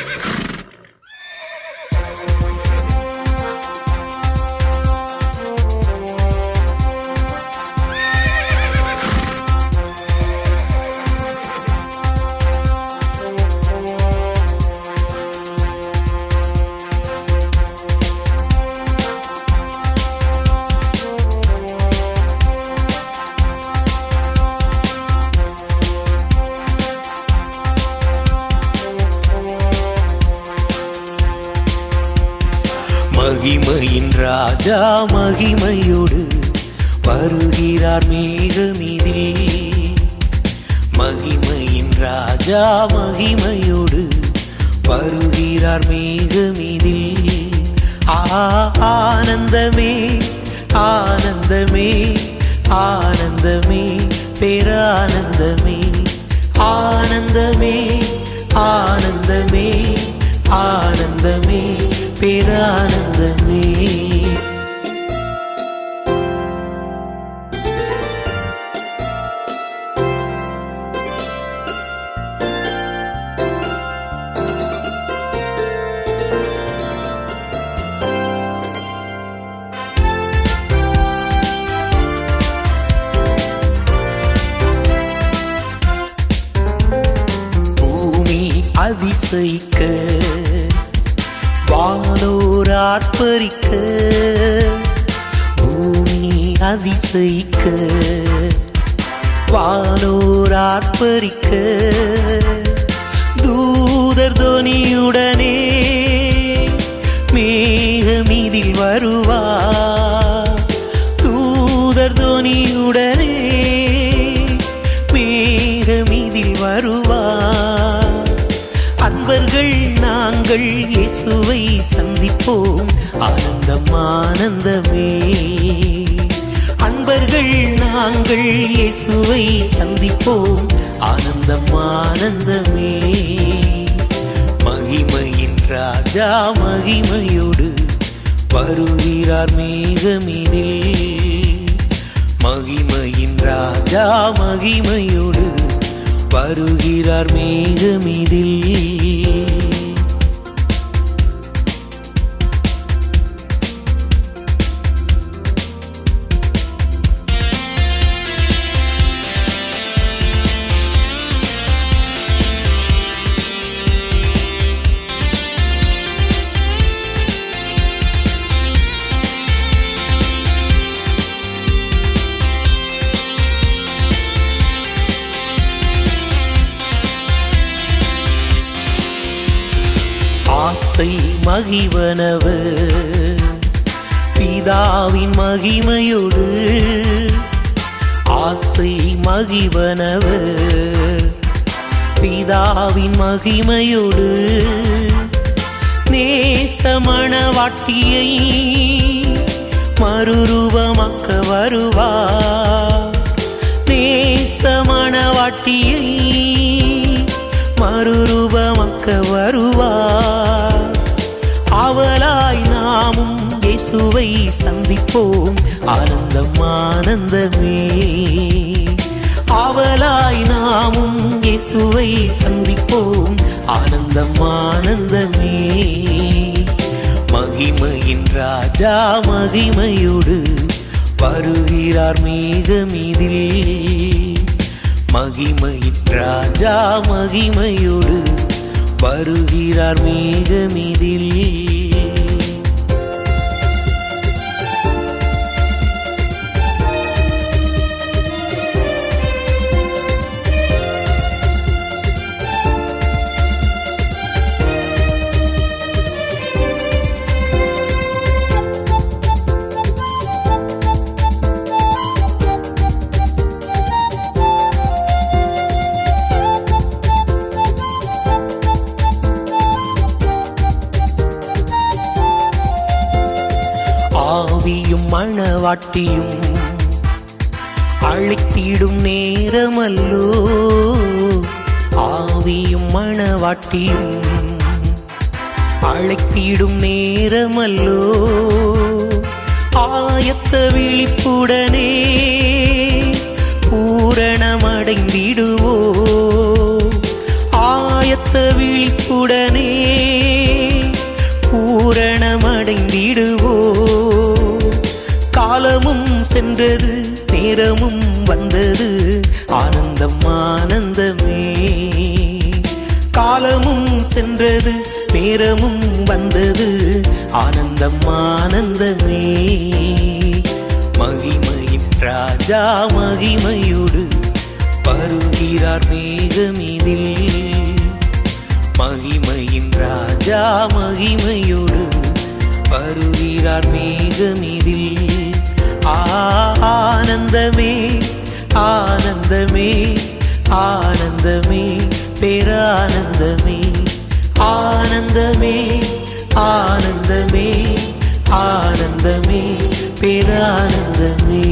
Yes. மகிமையின் ராஜா மகிமையோடு வருகிறார் மேகமிதில். மகிமையின் ராஜா மகிமையோடு வருகிறார் மேகமிதில். ஆனந்தமே ஆனந்தமே ஆனந்தமே பேரானந்தமே ஆனந்தமே ஆனந்தமே ஆனந்தமே. பேரானந்தமே பூமி அதிசயிக்க வானோர் ஆர்ப்பரிக்க பூமி அதிசயிக்க. வானோர் ஆர்ப்பரிக்க தூதர் தொனியுடனே மேகமீதில் வருவார். இயேசுவை சந்திப்போம். ஆனந்தம் ஆனந்தமே அன்பர்கள் நாங்கள் இயேசுவை சந்திப்போம். ஆனந்தம் ஆனந்தமே மகிமையின் ராஜா மகிமையோடு வருகிறார் மேகமிதில். மகிமையின் ராஜா மகிமையோடு வருகிறார் மேகமிதில். ஆசை மகிவனவு. பிதாவின் மகிமையோடு ஆசை மகிவனவு. பிதாவின் மகிமையோடு நேசமணவாட்டியை இயேசுவை சந்திப்போம். ஆனந்தம் ஆனந்தமே அவளாய் நாமும் இயேசுவை சந்திப்போம். ஆனந்தம் ஆனந்தமே மகிமையின் ராஜா மகிமையோடு வருகிறார் மேகமிதில். மகிமையின் ராஜா மகிமையோடு வருகிறார் மேகமிதில். வாட்டியும் அழைத்திடும் நேரமல்லோ. ஆவியும் மணவாட்டியும் அழைத்திடும் நேரமல்லோ. ஆயத்த விழிப்புடனே பூரணமடைந்திடுவோ. ஆயத்த விழிப்புடனே பூரணமடைந்திடுவோ. சென்றது நேரமும் வந்தது ஆனந்தம் ஆனந்தமே. காலமும் சென்றது நேரமும் வந்தது ஆனந்தம் ஆனந்தமே. மகிமையின் ராஜா மகிமையோடு வருகிறார் மேகமிதில். மகிமையின் ராஜா மகிமையோடு வருகிறார் மே ஆனந்தமே ஆனந்தமே ஆனந்தமே பேரானந்தமே ஆனந்தமே ஆனந்தமே ஆனந்தமே பேரானந்தமே